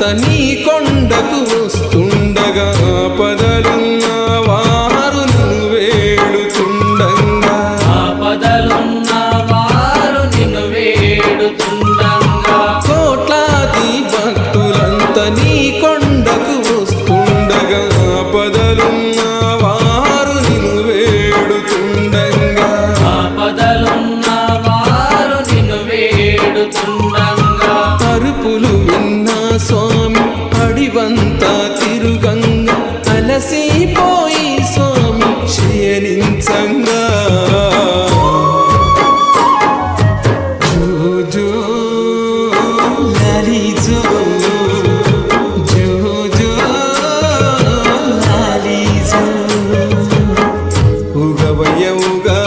భక్తులంత నీ కొండకు వస్తుండగా పదలున్న వారు నిన్ను వేడుతుండగా. ఆపదలున్న వారు నిన్ను వేడుతుండగా. కోట్లాది భక్తులంత నీ కొండకు వస్తుండగా పదలున్న వారు నిన్ను వేడుతుండగా. ఆపదలున్న వారు నిన్ను వేడుతుండగా. అరుపులు విన్నా స్వామి జీవంతా తిరుగంగా అలసిపోయి స్వామి క్షీణించంగా. ఉగవయ ఉగా